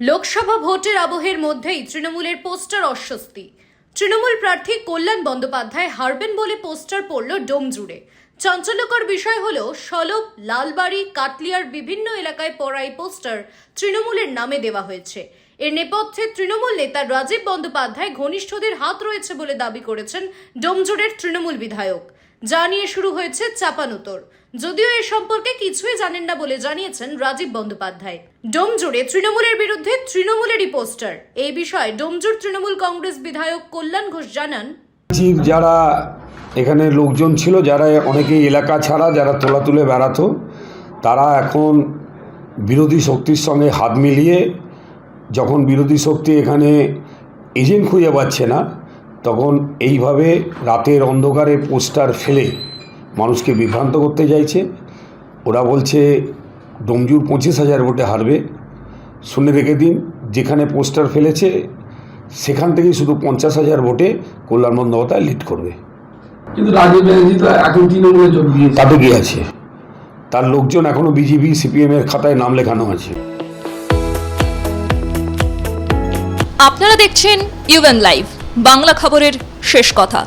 লোকসভা ভোটের আবহের মধ্যেই তৃণমূলের পোস্টার অস্বস্তি। তৃণমূল প্রার্থী কল্যাণ বন্দ্যোপাধ্যায় হারবেন বলে পোস্টার পড়ল ডোম জুড়ে বিষয় হল, সলব, লালবাড়ি, কাটলিয়ার বিভিন্ন এলাকায় পড়া এই পোস্টার তৃণমূলের নামে দেওয়া হয়েছে। এর নেপথ্যে তৃণমূল নেতা রাজীব বন্দ্যোপাধ্যায় ঘনিষ্ঠদের হাত রয়েছে বলে দাবি করেছেন ডোমজুড়ের তৃণমূল বিধায়ক। যা নিয়ে শুরু হয়েছে চাপানুতর যদিও এ সম্পর্কে কিছুই জানেন না বলে জানিয়েছেন রাজীব বন্দ্যোপাধ্যায়। ডোমজুড়ে তৃণমূলের বিরুদ্ধে তৃণমূলেরই পোস্টার। এই বিষয়ে ডোমজুর তৃণমূল কংগ্রেস বিধায়ক কল্যাণ ঘোষ জানান যারা এখানে লোকজন ছিল, যারা অনেকেই এলাকা ছাড়া, যারা তোলা তুলে বেড়াতো, তারা এখন বিরোধী শক্তির সঙ্গে হাত মিলিয়ে যখন বিরোধী শক্তি এখানে এজেন্ট খুঁজে পাচ্ছে না তখন এইভাবে রাতের অন্ধকারে পোস্টার ফেলে মানুষকে বিভ্রান্ত করতে চাইছে ওরা বলছে ডোমজুর পঁচিশ হাজার ভোটে হারবে। শুনে রেখে দিন যেখানে পোস্টার ফেলেছে সেখান থেকেই শুধু পঞ্চাশ হাজার ভোটে কল্যাণ বন্দ্যোপাধ্যায় লিড করবে। কিন্তু রাজীব ব্যানার্জি তো এখন তৃণমূলে যোগ দিয়েছে। তাতে কি আছে তার লোকজন এখনও বিজেপি সিপিএমের খাতায় নাম লেখানো আছে। আপনারা দেখছেন ইউএন লাইভ বাংলা খবরের শেষ কথা।